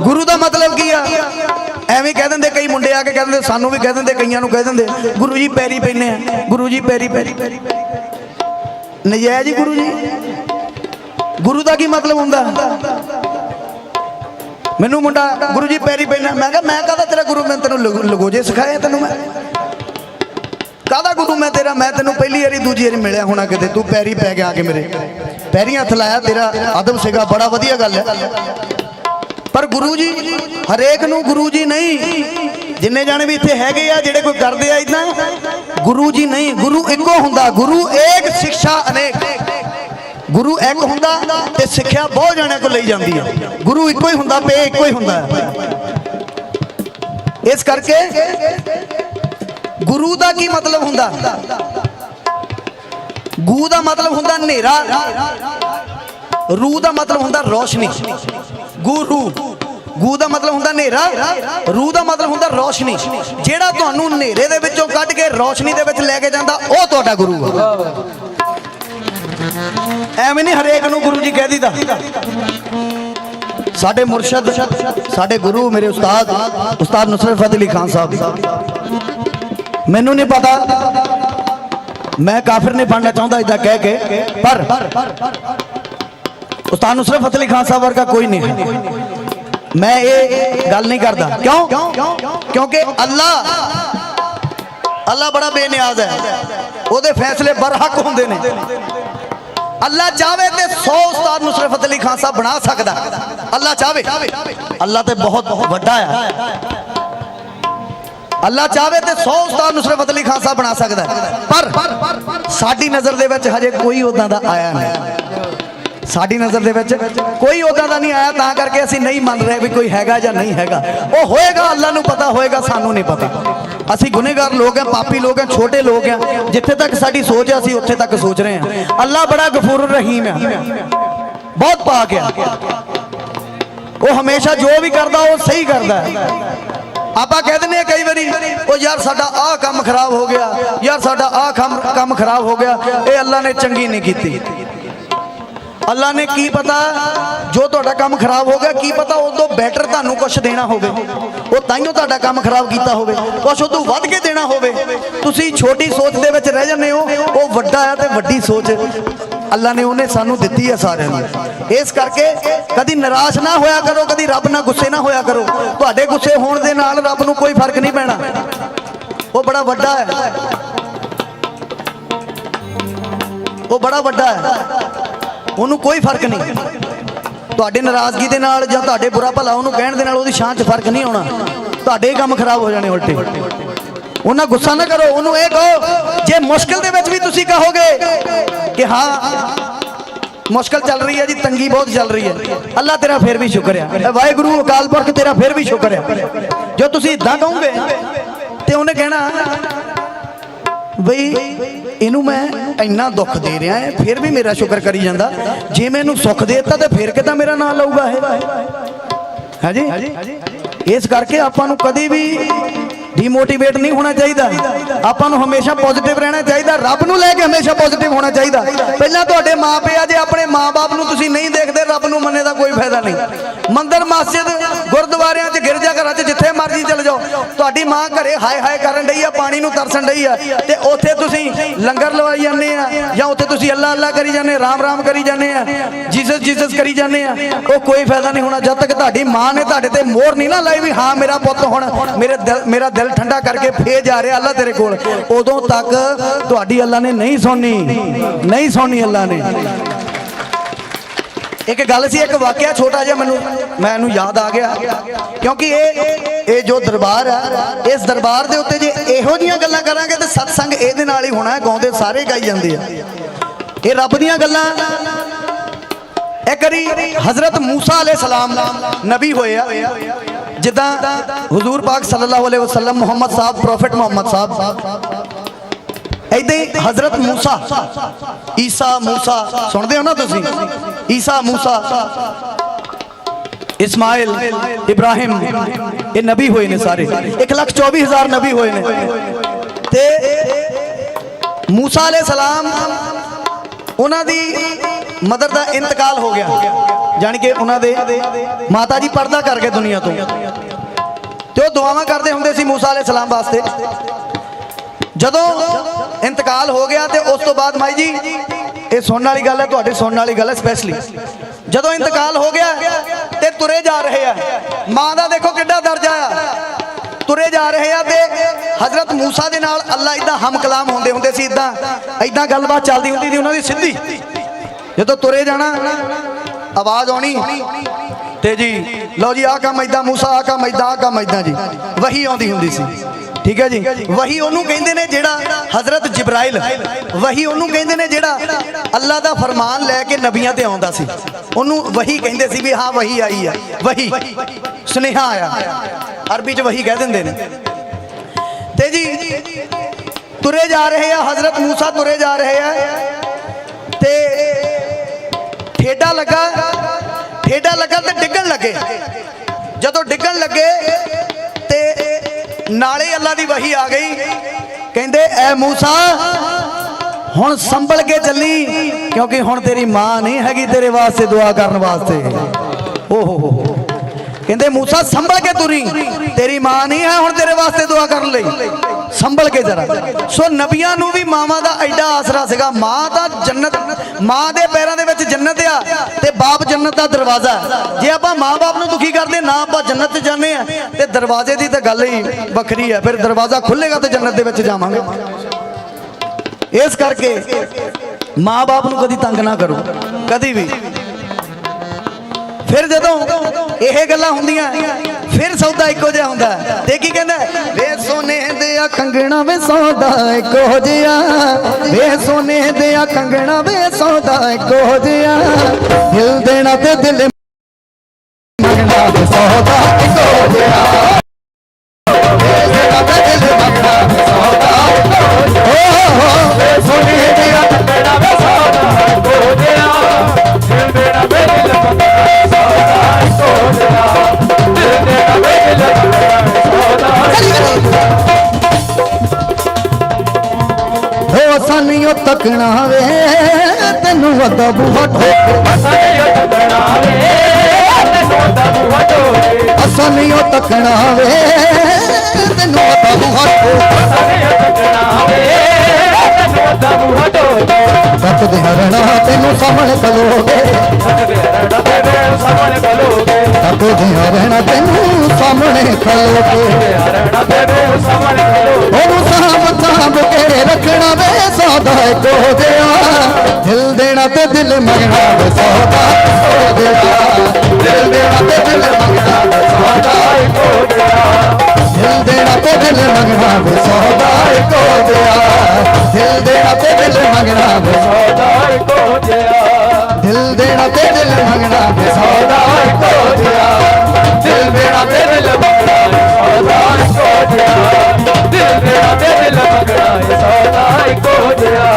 ਗੁਰੂ ਦਾ ਮਤਲਬ ਕੀ ਆ? ਐਵੇਂ ਕਹਿ ਦਿੰਦੇ ਕਈ ਮੁੰਡੇ ਆ ਕੇ ਕਹਿ ਦਿੰਦੇ, ਸਾਨੂੰ ਵੀ ਕਹਿ ਦਿੰਦੇ, ਕਈਆਂ ਨੂੰ ਕਹਿ ਦਿੰਦੇ, ਗੁਰੂ ਜੀ ਪੈਰੀ ਪੈਨੇ ਆ, ਗੁਰੂ ਜੀ ਪੈਰੀ ਪੈਰੀ ਨਜਾਇਜ਼ ਗੁਰੂ ਜੀ। ਗੁਰੂ ਦਾ ਕੀ ਮਤਲਬ ਹੁੰਦਾ? ਮੈਨੂੰ ਮੁੰਡਾ ਗੁਰੂ ਜੀ ਪੈਰੀ ਪੈਣਾ ਮੈਂ ਕਿਹਾ, ਮੈਂ ਕਾਹਦਾ ਤੇਰਾ ਗੁਰੂ, ਮੈਂ ਤੈਨੂੰ ਲਗੋ- ਲਗੋਜੇ ਸਿਖਾਇਆ ਤੈਨੂੰ ਮੈਂ? ਕਾਹਦਾ ਗੁਰੂ ਮੈਂ ਤੇਰਾ? ਮੈਂ ਤੈਨੂੰ ਪਹਿਲੀ ਵਾਰੀ, ਦੂਜੀ ਵਾਰੀ ਮਿਲਿਆ ਹੋਣਾ ਕਿਤੇ, ਤੂੰ ਪੈਰੀ ਪੈ ਗਿਆ ਆ ਕੇ ਮੇਰੇ। ਪੈਰੀਂ ਹੱਥ ਲਾਇਆ ਤੇਰਾ, ਅਦਬ ਸੀਗਾ, ਬੜਾ ਵਧੀਆ ਗੱਲ ਹੈ। ਪਰ ਗੁਰੂ ਜੀ, ਹਰੇਕ ਨੂੰ ਗੁਰੂ ਜੀ ਨਹੀਂ। ਜਿੰਨੇ ਜਾਣੇ ਵੀ ਇੱਥੇ ਹੈਗੇ ਆ, ਜਿਹੜੇ ਕੋਈ ਕਰਦੇ ਆ ਇਦਾਂ ਗੁਰੂ ਜੀ ਨਹੀਂ। ਗੁਰੂ ਇੱਕੋ ਹੁੰਦਾ। ਗੁਰੂ ਏਕ, ਸਿੱਖਿਆ ਅਨੇਕ। ਗੁਰੂ ਇੱਕ ਹੁੰਦਾ ਤੇ ਸਿੱਖਿਆ ਬਹੁਤ ਜਾਣਿਆਂ ਕੋਲ ਲਈ ਜਾਂਦੀ ਹੈ ਗੁਰੂ ਇੱਕੋ ਹੀ ਹੁੰਦਾ, ਪੇ ਇੱਕੋ ਹੀ ਹੁੰਦਾ। ਇਸ ਕਰਕੇ ਗੁਰੂ ਦਾ ਕੀ ਮਤਲਬ ਹੁੰਦਾ? ਗੂ ਦਾ ਮਤਲਬ ਹੁੰਦਾ ਹਨੇਰਾ। ਰੂ ਦਾ ਮਤਲਬ ਹੁੰਦਾ ਰੋਸ਼ਨੀ। ਗੁਰੂ ਗੂ ਦਾ ਮਤਲਬ ਹੁੰਦਾ ਹਨੇਰਾ। ਰੂ ਦਾ ਮਤਲਬ ਹੁੰਦਾ ਰੋਸ਼ਨੀ। ਜਿਹੜਾ ਤੁਹਾਨੂੰ ਹਨੇਰੇ ਦੇ ਵਿੱਚੋਂ ਕੱਢ ਕੇ ਰੋਸ਼ਨੀ ਦੇ ਵਿੱਚ ਲੈ ਕੇ ਜਾਂਦਾ, ਉਹ ਤੁਹਾਡਾ ਗੁਰੂ ਆ। ਐਵੇਂ ਨਹੀਂ ਹਰੇਕ ਨੂੰ ਗੁਰੂ ਜੀ ਕਹਿ ਦਿੰਦਾ ਸਾਡੇ ਮੁਰਸ਼ਦ, ਸਾਡੇ ਗੁਰੂ, ਮੇਰੇ ਉਸਤਾਦ ਉਸਤਾਦ ਨੁਸਰਤ ਫਤਿਹ ਅਲੀ ਖਾਨ ਸਾਹਿਬ ਮੈਨੂੰ ਨਹੀਂ ਪਤਾ, ਮੈਂ ਕਾਫਰ ਨਹੀਂ ਬਣਨਾ ਚਾਹੁੰਦਾ ਇਦਾਂ ਕਹਿ ਕੇ, ਪਰ ਉਸਤਾਦ ਨੁਸਰਤ ਫਤਿਹ ਅਲੀ ਖਾਨ ਸਾਹਿਬ ਵਰਗਾ ਕੋਈ ਨਹੀਂ ਮੈਂ ਇਹ ਗੱਲ ਨਹੀਂ ਕਰਦਾ। ਕਿਉਂ? ਕਿਉਂਕਿ ਅੱਲਾ ਅੱਲਾ ਬੜਾ ਬੇਨਿਆਜ਼ ਹੈ। ਉਹਦੇ ਫੈਸਲੇ ਬਰਹਕ ਹੁੰਦੇ ਨੇ। ਅੱਲਾ ਚਾਹਵੇ ਤੇ 100 ਉਸਤਾਦ ਨੁਸਰਤ ਫਤਿਹ ਅਲੀ ਖਾਨ ਸਾਹਿਬ ਬਣਾ ਸਕਦਾ। ਅੱਲਾ ਚਾਹਵੇ। ਅੱਲਾ ਤੇ ਬਹੁਤ ਵੱਡਾ ਹੈ ਅੱਲਾ ਚਾਹਵੇ ਤੇ 100 ਉਸਤਾਦ ਨੁਸਰਤ ਫਤਿਹ ਅਲੀ ਖਾਨ ਸਾਹਿਬ ਬਣਾ ਸਕਦਾ। ਪਰ ਸਾਡੀ ਨਜ਼ਰ ਦੇ ਵਿੱਚ ਹਜੇ ਕੋਈ ਉਦਾਂ ਦਾ ਆਇਆ ਨਹੀਂ। ਸਾਡੀ ਨਜ਼ਰ ਦੇ ਵਿੱਚ ਕੋਈ ਉਦਾਂ ਦਾ ਨਹੀਂ ਆਇਆ, ਤਾਂ ਕਰਕੇ ਅਸੀਂ ਨਹੀਂ ਮੰਨ ਰਹੇ ਵੀ ਕੋਈ ਹੈਗਾ ਜਾਂ ਨਹੀਂ ਹੈਗਾ। ਉਹ ਹੋਏਗਾ ਅੱਲਾ ਨੂੰ ਪਤਾ ਹੋਏਗਾ, ਸਾਨੂੰ ਨਹੀਂ ਪਤਾ। ਅਸੀਂ ਗੁਨੇਗਾਰ ਲੋਕ ਹਾਂ, ਪਾਪੀ ਲੋਕ ਹਾਂ, ਛੋਟੇ ਲੋਕ ਹਾਂ, ਜਿੱਥੇ ਤੱਕ ਸਾਡੀ ਸੋਚ ਹੈ, ਅਸੀਂ ਉੱਥੇ ਤੱਕ ਸੋਚ ਰਹੇ ਹਾਂ। ਅੱਲਾ ਬੜਾ ਗਫੂਰ ਰਹੀਮ ਹੈ। ਬਹੁਤ ਪਾਕ ਆ ਉਹ ਹਮੇਸ਼ਾ ਜੋ ਵੀ ਕਰਦਾ, ਉਹ ਸਹੀ ਕਰਦਾ ਆਪਾਂ ਕਹਿ ਦਿੰਦੇ ਆ ਕਈ ਵਾਰੀ ਉਹ ਯਾਰ, ਸਾਡਾ ਆਹ ਕੰਮ ਖਰਾਬ ਹੋ ਗਿਆ। ਯਾਰ, ਸਾਡਾ ਆਹ ਕੰਮ ਕੰਮ ਖਰਾਬ ਹੋ ਗਿਆ। ਇਹ ਅੱਲਾ ਨੇ ਚੰਗੀ ਨਹੀਂ ਕੀਤੀ। ਅੱਲਾ ਨੇ ਕੀ ਪਤਾ? ਜੋ ਤੁਹਾਡਾ ਕੰਮ ਖਰਾਬ ਹੋ ਗਿਆ, ਕੀ ਪਤਾ ਉਦੋਂ ਬੈਟਰ ਤੁਹਾਨੂੰ ਕੁਝ ਦੇਣਾ ਹੋਵੇ। ਉਹ ਤਾਈਓ ਤੁਹਾਡਾ ਕੰਮ ਖਰਾਬ ਕੀਤਾ ਹੋਵੇ। ਕੁਝ ਉਦੋਂ ਵੱਧ ਕੇ ਦੇਣਾ ਹੋਵੇ। ਤੁਸੀਂ ਛੋਟੀ ਸੋਚ ਦੇ ਵਿੱਚ ਰਹਿ ਜਾਂਦੇ ਹੋ। ਉਹ ਵੱਡਾ ਹੈ ਤੇ ਵੱਡੀ ਸੋਚ। ਅੱਲਾ ਨੇ ਉਹਨੇ ਸਾਨੂੰ ਦਿੱਤੀ ਹੈ ਸਾਰਿਆਂ ਨੂੰ। ਇਸ ਕਰਕੇ ਕਦੀ ਨਿਰਾਸ਼ ਨਾ ਹੋਇਆ ਕਰੋ, ਕਦੀ ਰੱਬ ਨਾਲ ਗੁੱਸੇ ਨਾ ਹੋਇਆ ਕਰੋ। ਤੁਹਾਡੇ ਗੁੱਸੇ ਹੋਣ ਦੇ ਨਾਲ ਰੱਬ ਨੂੰ ਕੋਈ ਫ਼ਰਕ ਨਹੀਂ ਪੈਣਾ। ਉਹ ਬੜਾ ਵੱਡਾ ਹੈ। ਉਹ ਬੜਾ ਵੱਡਾ ਹੈ। ਉਹਨੂੰ ਕੋਈ ਫ਼ਰਕ ਨਹੀਂ। ਤੁਹਾਡੇ ਨਾਰਾਜ਼ਗੀ ਦੇ ਨਾਲ ਜਾਂ ਤੁਹਾਡੇ ਬੁਰਾ ਭਲਾ ਉਹਨੂੰ ਕਹਿਣ ਦੇ ਨਾਲ ਉਹਦੀ ਸ਼ਾਨ 'ਚ ਫ਼ਰਕ ਨਹੀਂ ਆਉਣਾ। ਤੁਹਾਡੇ ਕੰਮ ਖਰਾਬ ਹੋ ਜਾਣੇ ਉਲਟੇ। ਉਹਨਾਂ ਗੁੱਸਾ ਨਾ ਕਰੋ, ਉਹਨੂੰ ਇਹ ਕਹੋ, ਜੇ ਮੁਸ਼ਕਲ ਦੇ ਵਿੱਚ ਵੀ ਤੁਸੀਂ ਕਹੋਗੇ ਕਿ ਹਾਂ, ਮੁਸ਼ਕਲ ਚੱਲ ਰਹੀ ਹੈ ਜੀ, ਤੰਗੀ ਬਹੁਤ ਚੱਲ ਰਹੀ ਹੈ। ਅੱਲਾ ਤੇਰਾ ਫਿਰ ਵੀ ਸ਼ੁਕਰ ਹੈ ਵਾਹਿਗੁਰੂ ਅਕਾਲ ਪੁਰਖ ਤੇਰਾ ਫਿਰ ਵੀ ਸ਼ੁਕਰ ਹੈ ਜੋ ਤੁਸੀਂ ਇਦਾਂ ਕਹੋਗੇ ਤੇ ਉਹਨੇ ਕਹਿਣਾ, ਬਈ ਇਹਨੂੰ ਮੈਂ ਇੰਨਾ ਦੁੱਖ ਦੇ ਰਿਹਾ ਹੈ, ਫਿਰ ਵੀ ਮੇਰਾ ਸ਼ੁਕਰ ਕਰੀ ਜਾਂਦਾ। ਜੇ ਮੈਂ ਇਹਨੂੰ ਸੁੱਖ ਦੇ ਦਿੱਤਾ ਤੇ ਫਿਰ ਕਿਦਾਂ ਮੇਰਾ ਨਾਮ ਲਊਗਾ ਇਹ? ਹਾਂਜੀ? ਇਸ ਕਰਕੇ ਆਪਾਂ ਨੂੰ ਕਦੇ ਵੀ ਡੀਮੋਟੀਵੇਟ ਨਹੀਂ ਹੋਣਾ ਚਾਹੀਦਾ। ਆਪਾਂ ਨੂੰ ਹਮੇਸ਼ਾ ਪੋਜ਼ਿਟਿਵ ਰਹਿਣਾ ਚਾਹੀਦਾ। ਰੱਬ ਨੂੰ ਲੈ ਕੇ ਹਮੇਸ਼ਾ ਪੋਜ਼ਿਟਿਵ ਹੋਣਾ ਚਾਹੀਦਾ। ਪਹਿਲਾਂ ਤੁਹਾਡੇ ਮਾਪੇ ਆ ਜੇ ਆਪਣੇ ਮਾਪੇ ਨੂੰ ਤੁਸੀਂ ਨਹੀਂ ਦੇਖਦੇ, ਰੱਬ ਨੂੰ ਮੰਨੇ ਦਾ ਕੋਈ ਫਾਇਦਾ ਨਹੀਂ। ਮੰਦਰ, ਮਸਜਿਦ, ਗੁਰਦੁਆਰਿਆਂ 'ਚ, ਗਿਰਜਾ ਘਰਾਂ 'ਚ, ਜਿੱਥੇ ਮਰਜ਼ੀ ਚਲੇ ਜਾਓ। ਤੁਹਾਡੀ ਮਾਂ ਘਰੇ ਹਾਏ ਹਾਏ ਕਰਨ ਡਈ ਆ, ਪਾਣੀ ਨੂੰ ਤਰਸਣ ਡਈ ਆ। ਤੇ ਉੱਥੇ ਤੁਸੀਂ ਲੰਗਰ ਲਵਾਈ ਜਾਂਦੇ ਆ, ਜਾਂ ਉੱਥੇ ਤੁਸੀਂ ਅੱਲਾ ਅੱਲਾ ਕਰੀ ਜਾਂਦੇ ਰਾਮ ਰਾਮ ਕਰੀ ਜਾਂਦੇ ਆ, ਜੀਸਸ ਜੀਸਸ ਕਰੀ ਜਾਂਦੇ ਆ। ਉਹ ਕੋਈ ਫਾਇਦਾ ਨਹੀਂ ਹੋਣਾ। ਜਦ ਤੱਕ ਤੁਹਾਡੀ ਮਾਂ ਨੇ ਤੁਹਾਡੇ ਤੇ ਮੋਹਰ ਨਹੀਂ ਨਾ ਲਾਈ ਵੀ, ਹਾਂ, ਮੇਰਾ ਪੁੱਤ ਹੁਣ ਮੇਰੇ ਦਿਲ, ਮੇਰਾ ਦਿਲ ਠੰਡਾ ਕਰਕੇ ਫੇਰ ਜਾ ਰਿਹਾ ਅੱਲਾ ਤੇਰੇ ਕੋਲ। ਉਦੋਂ ਤੱਕ ਤੁਹਾਡੀ ਅੱਲਾ ਨੇ ਨਹੀਂ ਸੁਣਨੀ। ਨਹੀਂ ਸੁਣਨੀ ਅੱਲਾ ਨੇ। ਇੱਕ ਗੱਲ ਸੀ, ਇੱਕ ਵਾਕਿਆ ਛੋਟਾ ਜਿਹਾ ਮੈਨੂੰ ਮੈਨੂੰ ਯਾਦ ਆ ਗਿਆ। ਕਿਉਂਕਿ ਇਹ ਇਹ ਜੋ ਦਰਬਾਰ ਆ, ਇਸ ਦਰਬਾਰ ਦੇ ਉੱਤੇ ਜੇ ਇਹੋ ਜੀਆਂ ਗੱਲਾਂ ਕਰਾਂਗੇ ਤੇ ਸਤਸੰਗ ਇਹਦੇ ਨਾਲ ਹੀ ਹੋਣਾ ਗਾਉਂਦੇ ਸਾਰੇ ਗਾਈ ਜਾਂਦੇ ਆ। ਇਹ ਰੱਬ ਦੀਆਂ ਗੱਲਾਂ। ਇੱਕ ਵਾਰੀ ਹਜ਼ਰਤ ਮੂਸਾ ਅਲੈਹ ਸਲਾਮ ਨਬੀ ਹੋਏ ਆ। ਜਿੱਦਾਂ ਹਜ਼ੂਰ ਪਾਕ ਸੱਲੱਲਾਹੁ ਅਲੈਹਿ ਵਸੱਲਮ ਮੁਹੰਮਦ ਸਾਹਿਬ, ਪ੍ਰੋਫੇਟ ਮੁਹੰਮਦ ਸਾਹਿਬ। ਏਦਾਂ ਹਜ਼ਰਤ ਮੂਸਾ, ਈਸਾ ਮੂਸਾ, ਸੁਣਦੇ ਹੋ ਨਾ ਤੁਸੀਂ? ਈਸਾ ਮੂਸਾ, ਇਸਮਾਇਲ, ਇਬਰਾਹਿਮ, ਇਹ ਨਬੀ ਹੋਏ ਨੇ ਸਾਰੇ। 124000 ਨਬੀ ਹੋਏ ਨੇ। ਤੇ ਮੂਸਾ ਅਲੈਹ ਸਲਾਮ, ਉਹਨਾਂ ਦੀ ਮਦਰ ਦਾ ਇੰਤਕਾਲ ਹੋ ਗਿਆ। ਜਾਣੀ ਕਿ ਉਹਨਾਂ ਦੇ ਮਾਤਾ ਜੀ ਪਰਦਾ ਕਰ ਗਏ ਦੁਨੀਆ ਤੋਂ। ਤੇ ਉਹ ਦੁਆਵਾਂ ਕਰਦੇ ਹੁੰਦੇ ਸੀ ਮੂਸਾ ਅਲੈਹ ਸਲਾਮ ਵਾਸਤੇ। ਜਦੋਂ ਇੰਤਕਾਲ ਹੋ ਗਿਆ ਤੇ ਉਸ ਤੋਂ ਬਾਅਦ ਮਾਈ ਜੀ, ਇਹ ਸੁਣਨ ਵਾਲੀ ਗੱਲ ਹੈ, ਤੁਹਾਡੇ ਸੁਣਨ ਵਾਲੀ ਗੱਲ ਹੈ ਸਪੈਸ਼ਲੀ ਜਦੋਂ ਇੰਤਕਾਲ ਹੋ ਗਿਆ ਤੇ ਤੁਰੇ ਜਾ ਰਹੇ ਆ। ਮਾਂ ਦਾ ਦੇਖੋ ਕਿੱਡਾ ਦਰਜਾ ਆ। ਤੁਰੇ ਜਾ ਰਹੇ ਆ ਤੇ ਹਜ਼ਰਤ ਮੂਸਾ ਦੇ ਨਾਲ ਅੱਲਾ ਇਦਾਂ ਹਮ ਕਲਾਮ ਹੁੰਦੇ ਹੁੰਦੇ ਸੀ, ਇਦਾਂ ਇਦਾਂ ਗੱਲਬਾਤ ਚੱਲਦੀ ਹੁੰਦੀ ਸੀ ਉਹਨਾਂ ਦੀ ਸਿੱਧੀ। ਜਦੋਂ ਤੁਰੇ ਜਾਣਾ ਆਵਾਜ਼ ਆਉਣੀ? ਤੇ ਜੀ, ਲਓ ਜੀ, ਆਹ ਕੰਮ ਇਦਾਂ ਮੂਸਾ, ਆਹ ਕੰਮ ਇਦਾਂ ਆਹ ਕੰਮ ਇਦਾਂ ਜੀ। ਵਹੀ ਆਉਂਦੀ ਹੁੰਦੀ ਸੀ। ਠੀਕ ਹੈ ਜੀ? ਵਹੀ ਉਹਨੂੰ ਕਹਿੰਦੇ ਨੇ ਜਿਹੜਾ ਹਜ਼ਰਤ ਜਿਬਰਾਇਲ, ਵਹੀ ਉਹਨੂੰ ਕਹਿੰਦੇ ਨੇ ਜਿਹੜਾ ਅੱਲਾ ਦਾ ਫਰਮਾਨ ਲੈ ਕੇ ਨਬੀਆਂ ਤੇ ਆਉਂਦਾ ਸੀ। ਉਹਨੂੰ ਵਹੀ ਕਹਿੰਦੇ ਸੀ ਵੀ ਹਾਂ, ਵਹੀ ਆਈ ਆ, ਵਹੀ। ਸੁਨੇਹਾ ਆਇਆ। ਅਰਬੀ ਚ ਵਹੀ ਕਹਿ ਦਿੰਦੇ ਨੇ। ਤੇ ਜੀ, ਤੁਰੇ ਜਾ ਰਹੇ ਆ, ਹਜ਼ਰਤ ਮੂਸਾ ਤੁਰੇ ਜਾ ਰਹੇ ਆ। ਤੇ ਠੇਡਾ ਲੱਗਾ ਠੇਡਾ ਲੱਗਾ ਤੇ ਡਿੱਗਣ ਲੱਗੇ। ਜਦੋਂ ਡਿੱਗਣ ਲੱਗੇ ਤੇ ਨਾਲੇ ਅੱਲਾ ਦੀ ਵਹੀ ਆ ਗਈ। ਕਹਿੰਦੇ, ਐ ਮੂਸਾ, ਹੁਣ ਸੰਭਲ ਕੇ ਚੱਲੀ, ਕਿਉਂਕਿ ਹੁਣ ਤੇਰੀ ਮਾਂ ਨਹੀਂ ਹੈਗੀ ਤੇਰੇ ਵਾਸਤੇ ਦੁਆ ਕਰਨ ਵਾਸਤੇ। ਓ ਹੋ ਹੋ। ਕਹਿੰਦੇ, ਮੂਸਾ, ਸੰਭਲ ਕੇ ਤੁਰੀ। ਤੇਰੀ ਮਾਂ ਨਹੀਂ ਹੈ, ਹੁਣ ਤੇਰੇ ਵਾਸਤੇ ਦੁਆ ਕਰਨ ਲਈ। ਸੰਭਲ ਕੇ ਜਰਾ। ਸੋ ਨਬੀਆਂ ਨੂੰ ਵੀ ਮਾਵਾਂ ਦਾ ਐਡਾ ਆਸਰਾ ਸੀਗਾ। ਮਾਂ ਤਾਂ ਜੰਨਤ, ਮਾਂ ਦੇ ਪੈਰਾਂ ਦੇ ਵਿੱਚ ਜੰਨਤ ਆ ਤੇ ਬਾਪ ਜੰਨਤ ਦਾ ਦਰਵਾਜ਼ਾ ਜੇ ਆਪਾਂ ਮਾਂ-ਬਾਪ ਨੂੰ ਦੁਖੀ ਕਰਦੇ, ਨਾ ਆਪਾਂ ਜੰਨਤ 'ਚ ਜਾਂਦੇ ਆ ਤੇ ਦਰਵਾਜ਼ੇ ਦੀ ਤਾਂ ਗੱਲ ਹੀ ਵੱਖਰੀ ਹੈ। ਫਿਰ ਦਰਵਾਜ਼ਾ ਖੁੱਲੇਗਾ ਤੇ ਜੰਨਤ ਦੇ ਵਿੱਚ ਜਾਵਾਂਗੇ। ਇਸ ਕਰਕੇ ਮਾਂ-ਬਾਪ ਨੂੰ ਕਦੀ ਤੰਗ ਨਾ ਕਰੋ। ਕਦੀ ਵੀ। ਫਿਰ ਜਦੋਂ ਇਹ ਗੱਲਾਂ ਹੁੰਦੀਆਂ, ਫਿਰ ਸੌਦਾ ਇੱਕੋ ਜਿਹਾ ਹੁੰਦਾ। ਤੇ ਕੀ ਕਹਿੰਦਾ? ਵੇ ਸੋਨੇ ਦੇ ਆ ਕੰਗਣਾ ਵੇ ਸੌਦਾ ਇੱਕੋ ਜਿਹਾ। ਵੇ ਸੋਨੇ ਦੇ ਆ ਕੰਗਣਾ ਵੇ ਸੌਦਾ ਇੱਕੋ ਜਿਹਾ। ਦਿਲ ਦੇਣਾ ਤੇ ਦਿਲ ਮੰਗਣਾ ਸੌਦਾ ਇੱਕੋ ਜਿਹਾ। ਸਾਨੀਓ ਵੇ ਤੈਨੂੰ ਅੱਦਾ ਬੂਹਾ ਠੋਕ ਅਸਾਂ ਤੱਕਣਾ ਵੇ ਤੈਨੂੰ ਦਾ ਬੂਹਾ ਢੋਲੇ ਅਸਾਨੀਓ ਤੱਕਣਾ ਵੇ ਤੈਨੂੰ ਅੱਦਾ ਬੂਹਾ ਠੋਕ ਅਸਾਂ ਤੱਕਣਾ ਵੇ ਤੈਨੂੰ ਦਾ ਬੂਹਾ ਢੋਲੇ ਸੱਤ ਦੇ ਹਰਣਾ ਤੈਨੂੰ ਸਾਹਮਣੇ ਖਲੋਗੇ। ਸੱਜਦੇ ਰੜਾ ਤੇਰੇ ਸਾਹਮਣੇ ਬਲੋਗੇ ਸੱਤ ਦੇ ਹਰਣਾ ਤੈਨੂੰ ਸਾਹਮਣੇ ਖਲੋਗੇ ਰੜਾ ਤੇਰੇ ਸਾਹਮਣੇ ਬਲੋਗੇ ਉਹਨੂੰ ਸਾਹਬ ਸਾਹਬ ਕੇ ਰੱਖਣਾ ਵੇ, ਸੌਦਾ ਇੱਕੋ ਜਿਹਾ। ਦਿਲ ਦੇਣਾ ਤੇ ਦਿਲ ਮੰਗਣਾ ਵੇ, ਸੌਦਾ ਇੱਕੋ ਜਿਹਾ। ਦਿਲ ਦੇਣਾ ਤੇ ਦਿਲ ਮੰਗਣਾ ਵੇ, ਸੌਦਾ ਇੱਕੋ ਜਿਹਾ। ਦਿਲ ਦੇਣਾ ਤੇ ਦਿਲ ਮੰਗਣਾ ਵੇ, ਸੌਦਾ ਇੱਕੋ ਜਿਹਾ। ਦਿਲ ਦੇਣਾ ਤੇ ਦਿਲ ਮੰਗਣਾ ਵੇ, ਸੌਦਾ ਇੱਕੋ ਜਿਹਾ। ਦਿਲ ਦੇਣਾ ਤੇ ਦਿਲ ਮੰਗਣਾ ਵੇ, ਸੌਦਾ ਇੱਕੋ ਇੱਕੋ ਜਿਹਾ ਦਿਲ